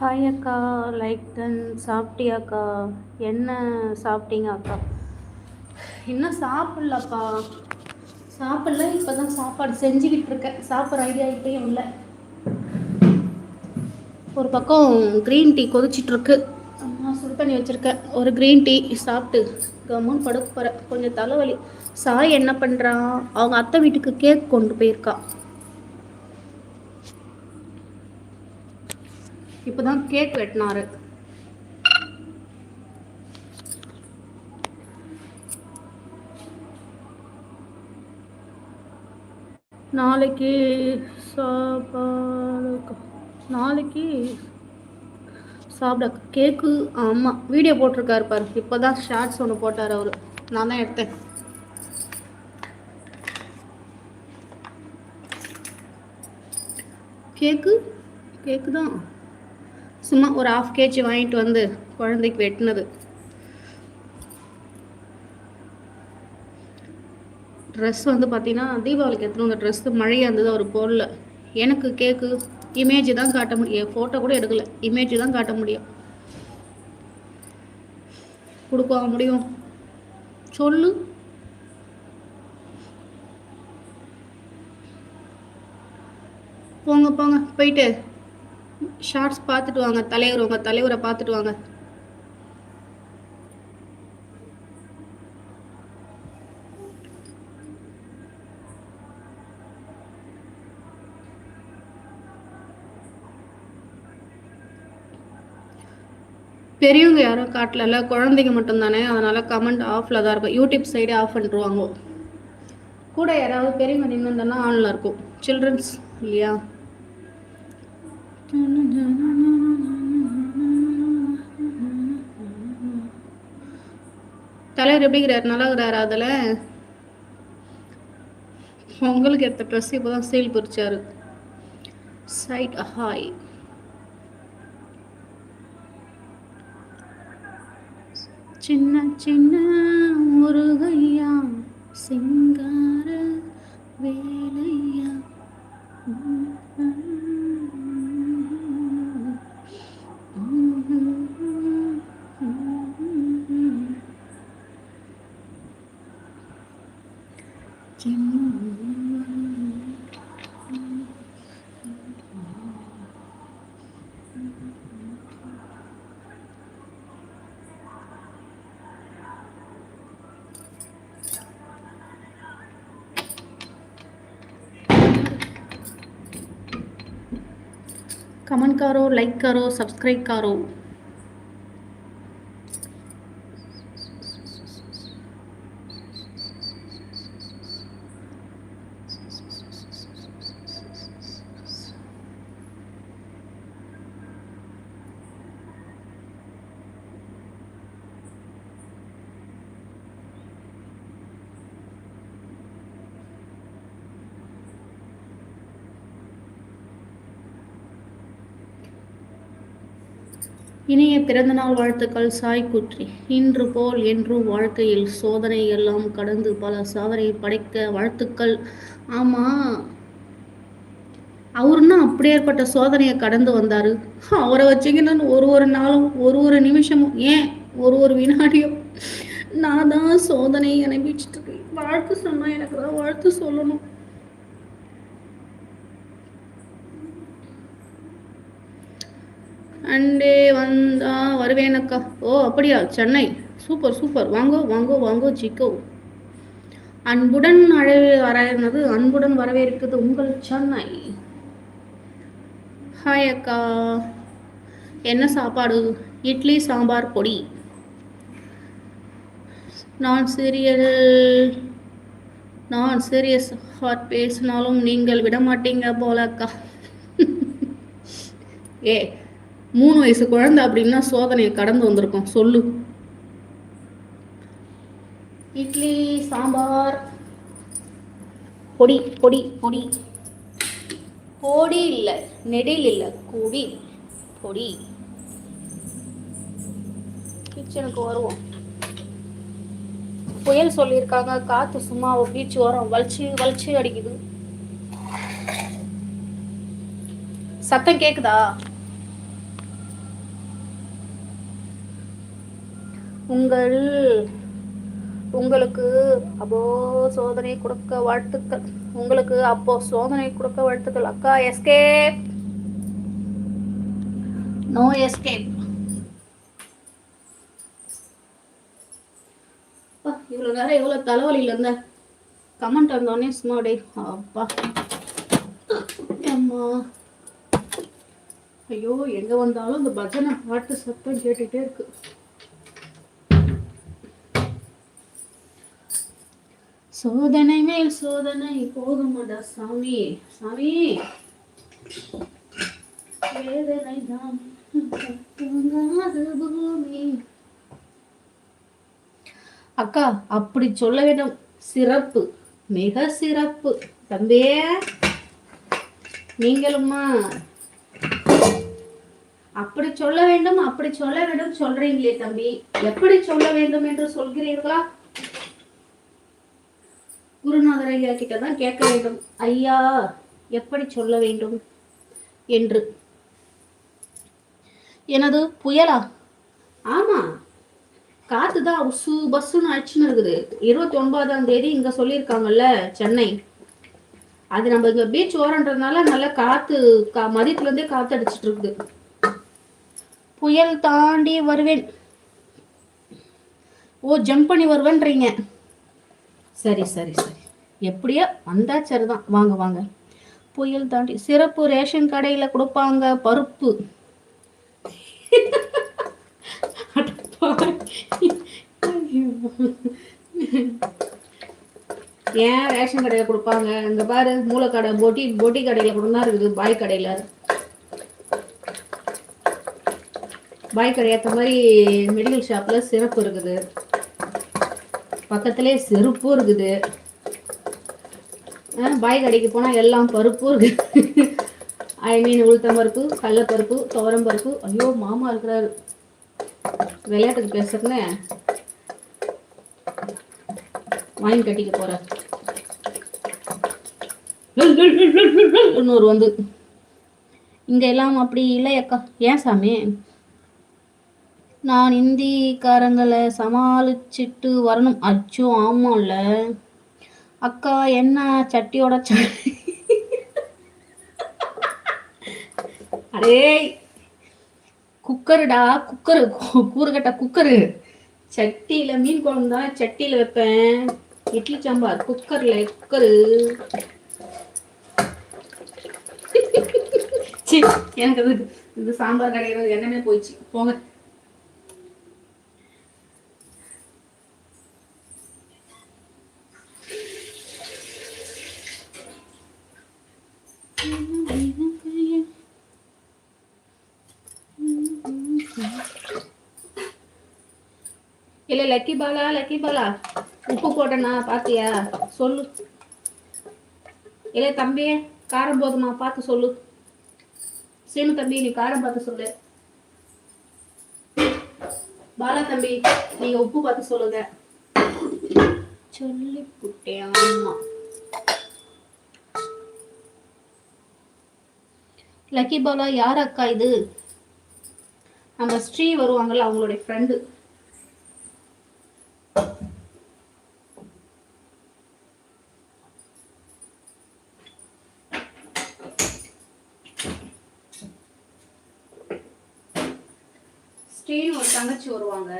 Hi அக்கா like done சாப்பிட்டியாக்கா? என்ன சாப்பிட்டீங்க அக்கா? இன்னும் சாப்பிட்லப்பா? சாப்பிடல இப்போ தான் சாப்பாடு செஞ்சுக்கிட்டு இருக்கேன். சாப்பிட்ற ஐடியா இப்பயும் இல்லை. ஒரு பக்கம் க்ரீன் டீ கொதிச்சிட்ருக்கு நான் சுடு பண்ணி வச்சுருக்கேன். ஒரு க்ரீன் டீ சாப்பிட்டு கம்முன்னு படுக்க போகிறேன் கொஞ்சம் தலைவலி. சாய் என்ன பண்ணுறான் அவங்க அத்தை வீட்டுக்கு கேக் கொண்டு போயிருக்கான் இப்போ தான் கேக் வெட்டினாரு. நாளைக்கு சாப்பாடு நாளைக்கு சாப்பிட கேக்கு ஆமாம் வீடியோ போட்டிருக்காரு பாரு. இப்போ தான் ஷார்ட்ஸ் ஒன்று போட்டார் அவர். நான் தான் எடுத்தேன். கேக்கு? கேக்கு தான் சும்மா ஒரு ஆஃப் கேஜி வாங்கிட்டு வந்து குழந்தைக்கு வெட்டினது. ட்ரெஸ் வந்து பார்த்தீங்கன்னா தீபாவளிக்கு எடுத்துகிட்டு வந்த ட்ரெஸ்ஸு மழையாக இருந்தது அவர் போடல எனக்கு கேக்கு இமேஜ் தான் காட்ட முடியும். ஃபோட்டோ கூட எடுக்கல. இமேஜ் தான் காட்ட முடியும். கொடுக்க முடியும்? சொல்லு. போங்க போங்க. போயிட்டு ஷார்ட்ஸ் பார்த்துட்டு வாங்க தலைவர் உங்கள் தலைவரை பார்த்துட்டு வாங்க பெரியவங்க யாரும் காட்டல குழந்தைங்க மட்டும்தானே அதனால கமெண்ட் ஆஃபில் தான் இருக்கும். யூடியூப் சைடே ஆஃப் பண்ணிருவாங்க கூட யாராவது பெரியவங்க நின்று இருந்தாலும் ஆனில் இருக்கும். சில்ட்ரன்ஸ் இல்லையா? தலைவர் எப்படிங்கிறார் நல்லா இருக்கிறாரு அதில்? உங்களுக்கு எடுத்த ட்ரெஸ் இப்போ தான் சேல் பிரிச்சாரு. சைட் ஹாய் சின்ன சின்ன முருகையா சிங்கார வேலையா. करो लाइक करो सब्सक्राइब करो। இனிய பிறந்தநாள் வாழ்த்துக்கள் சாய் குற்றி. இன்று போல் என்றும் வாழ்க்கையில் சோதனை எல்லாம் கடந்து பல சாதனை படைக்க வாழ்த்துக்கள். ஆமாம் அவருன்னா அப்படியேற்பட்ட சோதனையை கடந்து வந்தார். அவரை வச்சிங்கன்னா ஒரு ஒரு நாளும் ஒரு ஒரு நிமிஷமும் ஏன் ஒரு ஒரு வினாடியும் நான் தான் சோதனையை அனுப்பிச்சிட்டு இருக்கேன். வாழ்த்து சொன்னால் எனக்கு தான் வாழ்த்து சொல்லணும். அண்டே வந்தா வருவேனக்கா. ஓ அப்படியா? சென்னை. Super super. வாங்கோ வாங்கோ வாங்கோ சிக்கோ அன்புடன் அழை வரது அன்புடன் வரவேற்குது உங்கள் சென்னை. ஹாய் அக்கா. என்ன சாப்பாடு? இட்லி சாம்பார் பொடி. நான் சீரியல் நான் சீரியஸ் ஹார்ட் பேசினாலும் நீங்கள் விட மாட்டீங்க போல அக்கா ஏ மூணு வயசு குழந்தை அப்படின்னா சோதனையை கடந்து வந்திருக்கோம். சொல்லு. இட்லி சாம்பார். பொடி பொடி பொடி. பொடி இல்லை நெடில் இல்லை கூடி. பொடி. கிச்சனுக்கு வருவோம். புயல் சொல்லியிருக்காங்க காற்று சும்மா பீச் வரும். வலிச்சு வலிச்சு அடிக்குது. சத்தம் கேட்குதா உங்கள் உங்களுக்கு அப்போ சோதனை கொடுக்க வாழ்த்துக்கள். உங்களுக்கு அப்போ சோதனை கொடுக்க வாழ்த்துக்கள். அக்கா எஸ்கேப் நோ எஸ்கேப் இவ்வளோ நேரம் எவ்வளோ தலைவலியில் இருந்தேன் கமெண்ட் வந்தோடனே சும்மா அப்படியே அப்பா. அம்மா. ஐயோ எங்க வந்தாலும் இந்த பஜனை பாட்டு சத்தம் கேட்டுட்டே இருக்கு. சோதனை மேல் சோதனை போகுமாடா சாமி. சாமி. வேதனை தான் பூமி. அக்கா அப்படி சொல்ல வேண்டும். சிறப்பு மிக சிறப்பு. தம்பியே நீங்களும்மா. அப்படி சொல்ல வேண்டும் அப்படி சொல்ல வேண்டும் சொல்றீங்களே தம்பி. எப்படி சொல்ல வேண்டும் என்று சொல்கிறீர்களா? குருநாதர் ஐயா கிட்ட தான் கேட்க வேண்டும். ஐயா எப்படி சொல்ல வேண்டும்? என்று. எனது புயலா? ஆமா. காத்து தான் உசு பஸ்ஸுன்னு அடிச்சுன்னு இருக்குது. இருபத்தி ஒன்பதாம் தேதி இங்க சொல்லியிருக்காங்கல்ல சென்னை. அது நம்ம இங்க பீச் ஓரன்றதுனால நல்லா காத்து கா மதியத்துல இருந்தே காத்து அடிச்சிட்டு இருக்குது புயல் தாண்டி வருவேன். ஓ ஜம்ப் பண்ணி வருவேன்றீங்க. சரி சரி சரி. எப்படியோ வந்தா சரிதான் வாங்க வாங்க. புயல் தாண்டி சிறப்பு ரேஷன் கடையில கொடுப்பாங்க பருப்பு. ஏன் ரேஷன் கடையில் கொடுப்பாங்க? இங்கே பாரு மூளைக்கடை பொட்டி பொட்டி கடையில் கூட தான் இருக்குது பாய் கடையில். பாய் கடை ஏற்ற மாதிரி மெடிக்கல் ஷாப்பில் சிறப்பு இருக்குது. பக்கத்துலேயே செருப்பும் இருக்குது. பாய் கடைக்கு போனால் எல்லாம் பருப்பும் இருக்குது ஐ மீன் உளுத்தம் பருப்பு கடலப்பருப்பு துவரம் பருப்பு. ஐயோ மாமா இருக்கிறாரு. விளையாட்டுக்கு பேசுறேன்னு வாங்கி கட்டிக்க போகிறார் இன்னொரு வந்து. இங்க எல்லாம் அப்படி இல்லை அக்கா. ஏன் சாமி? நான் இந்திக்காரங்களை சமாளிச்சிட்டு வரணும். அச்சோ ஆமாம்ல. அக்கா என்ன சட்டியோட அடே குக்கருடா குக்கரு கூறுகட்ட குக்கரு. சட்டியில் மீன் குழம்பு தான் சட்டியில் வைப்பேன். இட்லி சாம்பார் குக்கரில் குக்கரு. எனக்கு இது இது சாம்பார் கிடையாது என்னமே போயிடுச்சு. போங்க. இல்லை லக்கி பாலா லக்கி பாலா. உப்பு போட்டனா பாத்தியா? சொல்லு. இல்லை தம்பி காரம் போதுமா? பார்த்து சொல்லு. சீனு தம்பி நீ காரம் பார்த்து சொல்லு. பாலா தம்பி நீங்க உப்பு பார்த்து சொல்லுங்க. சொல்லி புட்டேன் ஆமா. லக்கி பாலா யார் அக்கா இது? நம்ம ஸ்ரீ வருவாங்கல்ல அவங்களுடைய ஃப்ரெண்டு ஸ்ரீன்னு ஒரு தங்கச்சி வருவாங்க.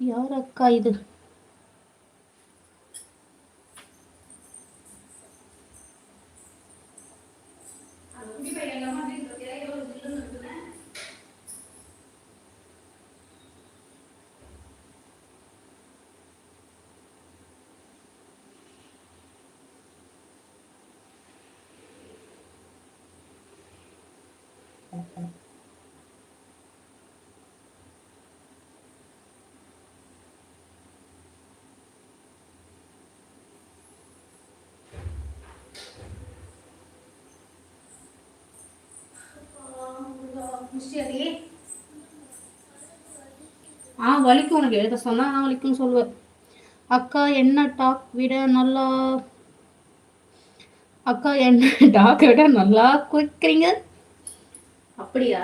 யார் அக்கா இது? முடிச்சியாடி ஆ வலிக்கும் உனக்கு எழுத சொன்னால் நான் வலிக்கும்னு சொல்லுவேன். அக்கா என்ன டாக் விட நல்லா? அக்கா என்ன டாக் விட நல்லா குறைக்கிறீங்க அப்படியா?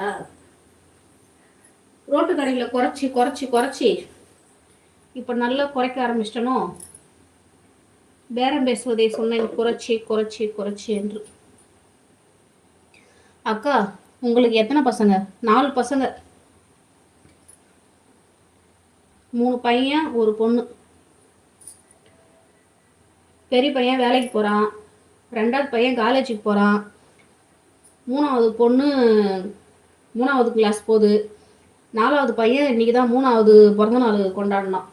ரோட்டு கடையில் குறைச்சி குறைச்சி குறைச்சி. இப்போ நல்லா குறைக்க ஆரம்பிச்சிட்டனோ? பேரம் பேசுவதை சொன்னேன் குறைச்சி குறைச்சி குறைச்சி என்று. அக்கா உங்களுக்கு எத்தனை பசங்க? நாலு பசங்க. மூணு பையன் ஒரு பொண்ணு. பெரிய பையன் வேலைக்கு போகிறான் ரெண்டாவது பையன் காலேஜுக்கு போகிறான் மூணாவது பொண்ணு மூணாவது கிளாஸ் போகுது. நாலாவது பையன் இன்னைக்கு தான் மூணாவது பிறந்த நாள் கொண்டாடினான்.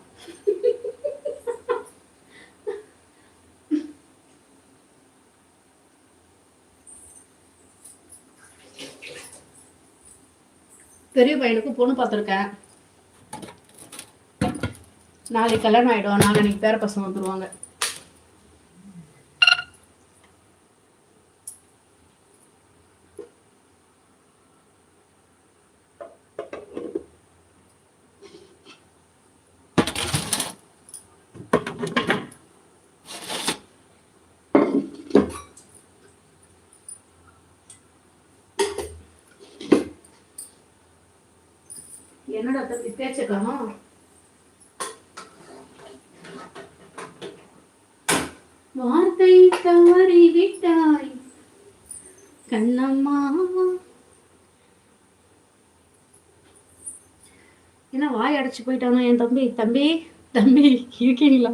பெரிய பையனுக்கு பொண்ணு பார்த்துருக்கேன். நாளைக்கு கல்யாணம் ஆகிடும் நாளைக்கு பேர பசங்க வந்துடுவாங்க என்னடா தம்பி பேச்சக்காமா வார்த்தை தவறி விட்டாய் கண்ணம்மா. என்ன வாய் அடைச்சு போயிட்டானோ என் தம்பி? தம்பி தம்பி இருக்கீங்களா?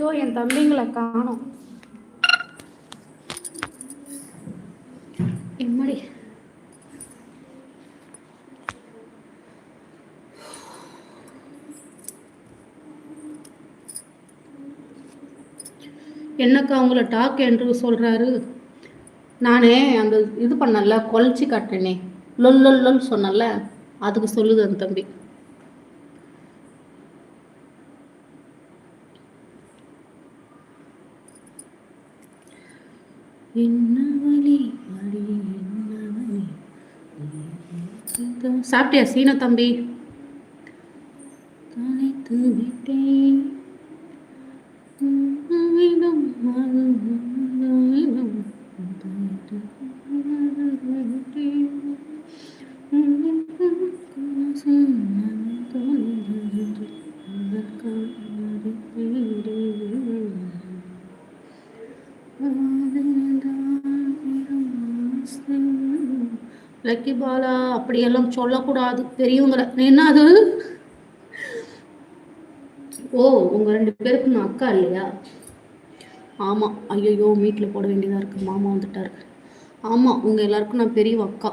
ஸோ என் தம்பிங்களை காணும். எம்மடி? என்னக்கா அவங்கள டாக் என்று சொல்கிறாரு நானே அந்த இது பண்ணல கொலைச்சி காட்டினே. லொல் லொல் லொல் சொன்னல அதுக்கு சொல்லுது அந்த தம்பி. சாப்பிட்டியா சீன தம்பி தொலைத்து விட்டேன் லக்கி பாலா அப்படியெல்லாம் சொல்லக்கூடாது. பெரியவங்களை. என்ன அது? ஓ உங்க ரெண்டு பேருக்கு நான் அக்கா இல்லையா? ஆமா. ஐயோ மீட்டில் போட வேண்டியதா இருக்கு. மாமா வந்துட்டாரு. ஆமா உங்க எல்லாருக்கும் நான் பெரிய அக்கா.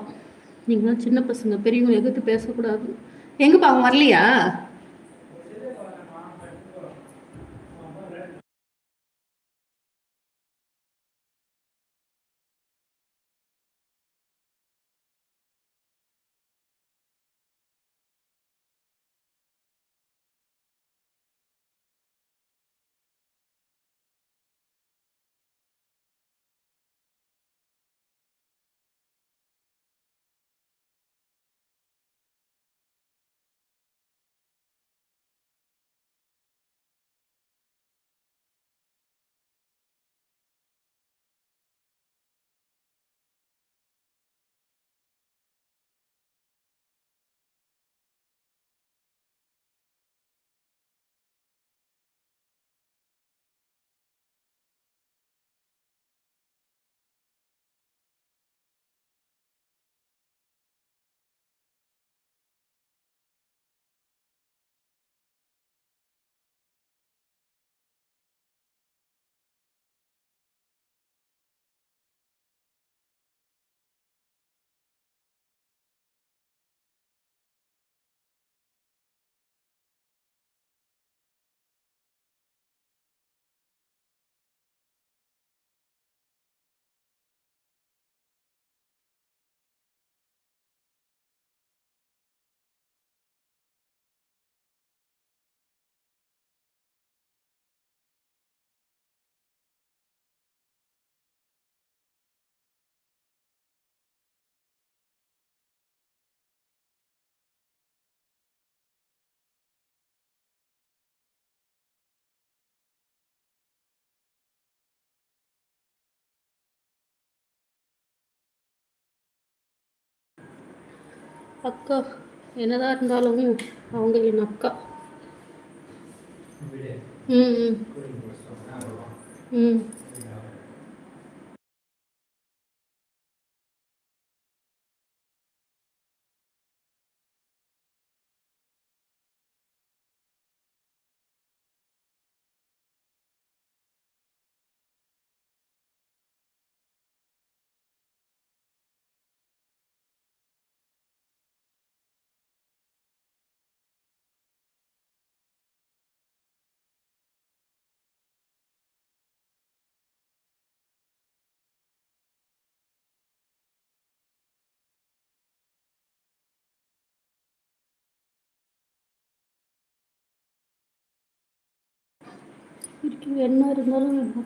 நீங்களாம் சின்ன பசங்க. பெரியவங்க எதிர்த்து பேசக்கூடாது. எங்கப்பா அவன் வரலையா? அக்கா என்னதான் இருந்தாலும் அவங்க என் அக்கா. ம் ம். ம். இருக்கு என்ன இருந்தாலும் என்னது?